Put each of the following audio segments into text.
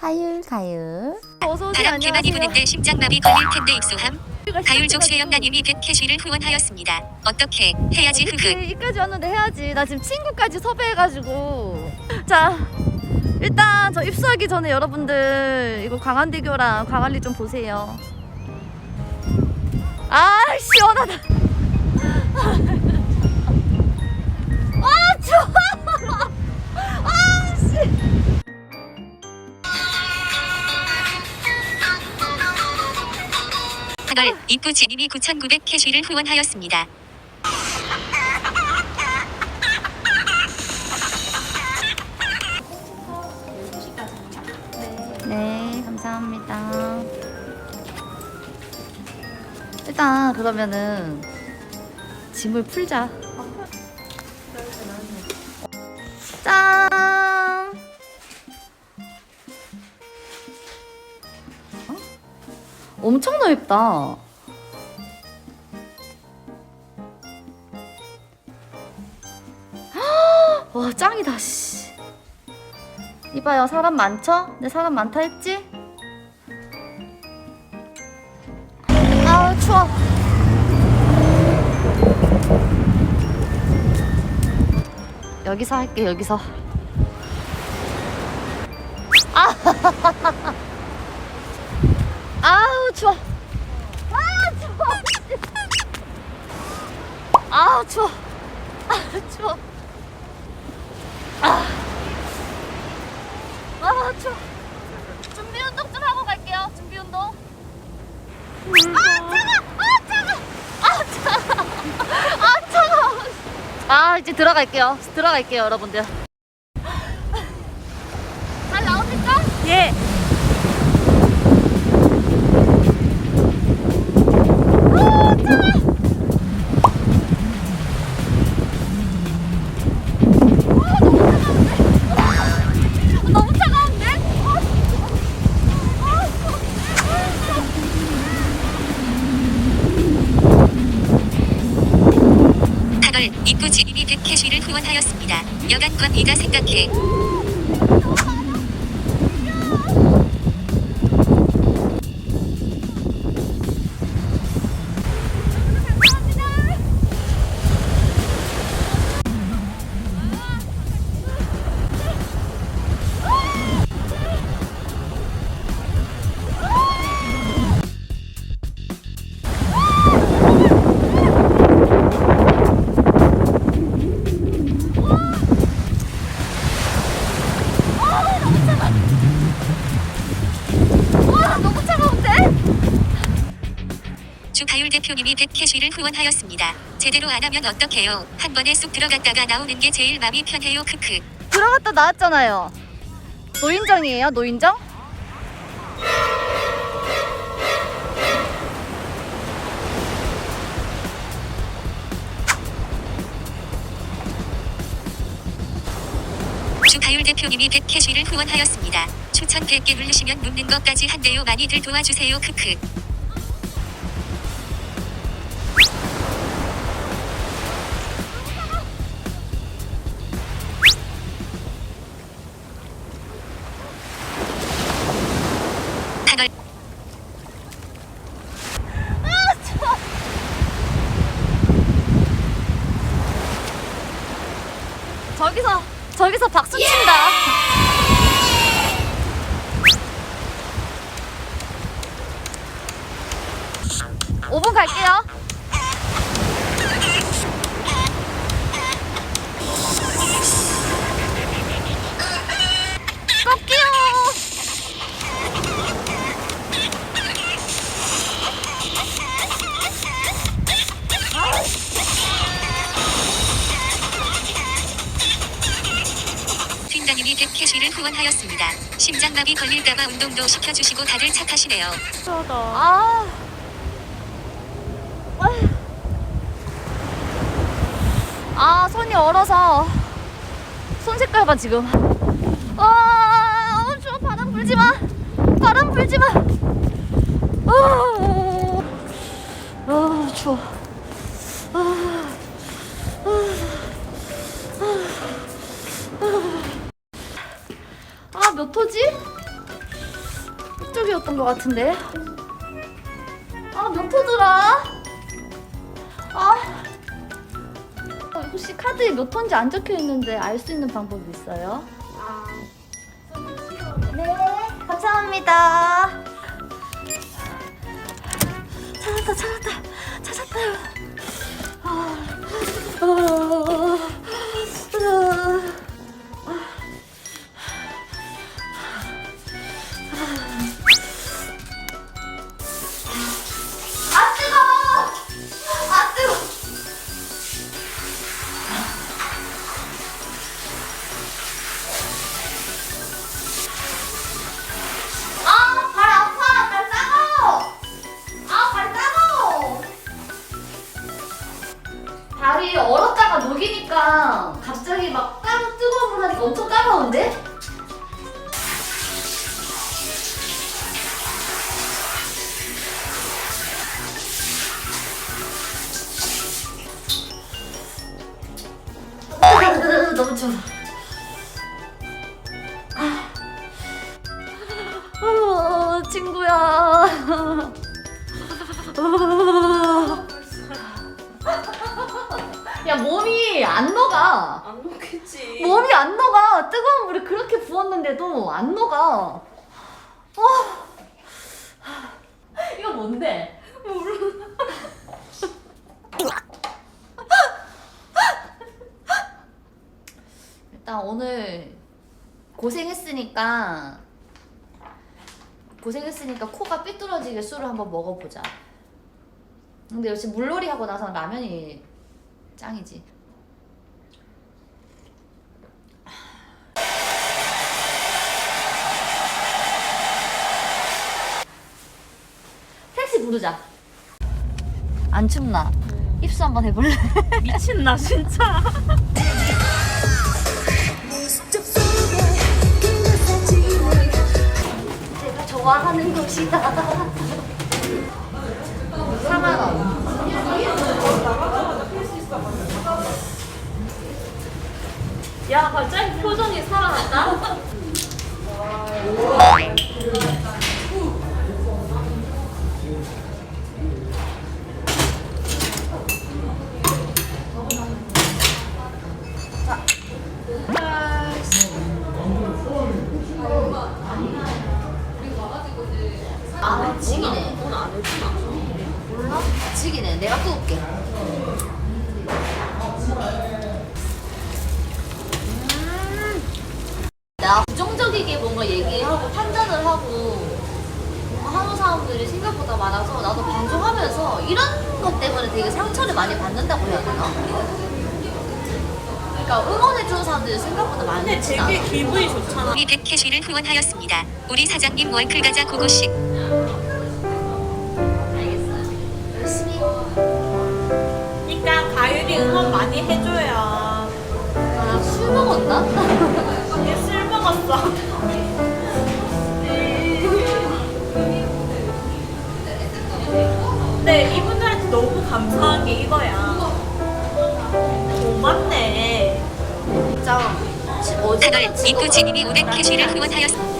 가율 가율 어서 오세요. 바람 개만이 안녕하세요. 부는데 심장마비 걸릴 텐데. 우리가 가율족. 최영란님이 100 캐시를 후원하였습니다. 어떻게 해야지 흑흑. 이렇게 이까지 왔는데 해야지. 나 지금 친구까지 섭외해가지고. 자, 일단 저 입수하기 전에 여러분들 이거 광안대교랑 광안리 좀 보세요. 아 시원하다. 8월 입구 진입이 9,900 캐시를 후원하였습니다. 네, 감사합니다. 일단 그러면은 짐을 풀자. 엄청 넓다. 헉! 와, 짱이다, 씨. 이봐요, 사람 많죠? 내 사람 많다 했지? 아우, 추워. 여기서 할게, 여기서. 아! 아우, 추워. 아, 추워. 아우, 추워. 아, 추워. 아, 추워. 준비 운동 좀 하고 갈게요. 준비 운동. 아, 차가! 아, 차가! 아, 차가! 아, 차가! 아, 이제 들어갈게요. 들어갈게요, 여러분들. 잘 나옵니까? 예. 하걸 입구 지님이 100캐시를 후원하였습니다. 여간권 네가 생각해. 주가율 대표님이 100캐시를 후원하였습니다. 제대로 안 하면 어떡해요? 한 번에 쑥 들어갔다가 나오는 게 제일 맘이 편해요. 크크. 들어갔다 나왔잖아요. 노인정이에요, 노인정? 주가율 대표님이 100캐시를 후원하였습니다. 추천 100개 누르시면 눕는 것까지 한대요. 많이들 도와주세요. 크크. 저기서 박수 친다. 오분 갈게요. 100캐시를 후원하였습니다. 심장마비 걸릴까봐 운동도 시켜주시고 다들 착하시네요. 아. 아, 손이 얼어서 손 색깔 봐 지금. 아, 어, 추워. 바람 불지 마. 바람 불지 마. 아, 아 추워. 쪽이었던 것 같은데. 아, 몇 호더라? 아. 어, 혹시 카드에 몇 톤인지 안 적혀 있는데 알 수 있는 방법이 있어요? 네, 감사합니다. 찾았다, 찾았다, 찾았다. 아, 너무 추워. 아, 친구야. 야 몸이 안 녹아. 안 먹겠지. 몸이 안 녹아. 뜨거운 물에 그렇게 부었는데도 안 녹아. 아. 이거 뭔데? 일단 오늘 고생했으니까 고생했으니까 코가 삐뚤어지게 술을 한번 먹어보자. 근데 역시 물놀이 하고 나서 라면이 짱이지. 택시 부르자. 안 춥나? 입수 한번 해볼래? 미친나 진짜. 좋아하는 곳이다. 4만 원. 야 갑자기 표정이 살아났다. 아, 지기네. 몰라? 지기네. 내가 뜯을게. 음. 나 부정적이게 뭔가 얘기하고 판단을 하고 하는 사람들이 생각보다 많아서 나도 방송하면서 이런 것 때문에 되게 상처를 많이 받는다고 해야 되나? 그러니까 응원해주는 사람들이 생각보다 있진 않아. 되게 기분이 좋잖아. 우리 백캐시를 후원하였습니다. 우리 사장님 월클 가자 고고식. 알겠어요. 열심히. 그러니까 가율이 응원 많이 해줘야. 아, 술 먹었나? 얘술 먹었어. 근데 이분들한테 너무 감사한 게 이거야. 고맙네. 진짜 어제 하늘 이쁘지님이 500캐시를 후원하였습니다.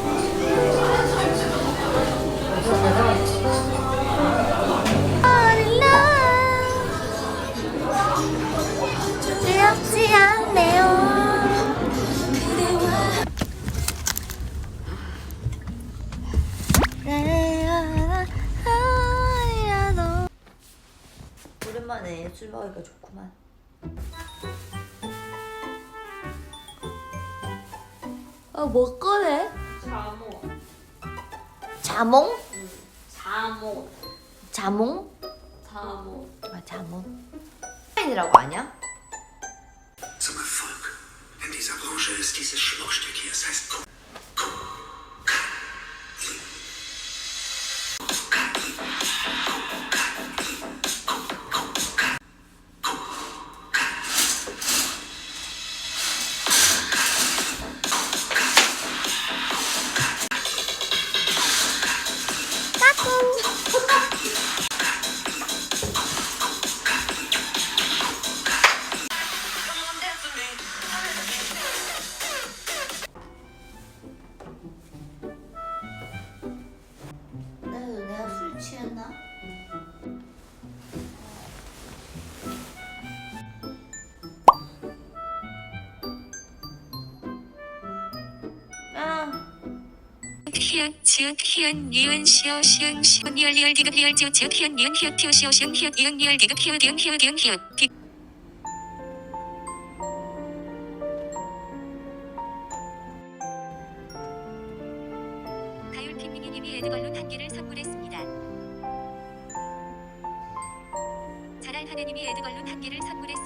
않네요. 오랜만에 술 먹으니까 좋구만. 아, 뭐 꺼내? 자모. 자몽? 자모. 자몽? 자모. 아, 자몽. 이라고 아냐? Branche ist dieses Schmuckstück hier, es heißt Ko 치였나? 희연, 지은, 희연, 니은, 시어, 시은, 시은, 니얼, 디귿, 리얼, 지읒, 지읒, 희연, 니은, 희연, 티어, 시어, 시은, 희연, 이은, 니얼, 디귿, 희연, 디은, 희연, 디은, 희연, 디 개를 선물했습니다.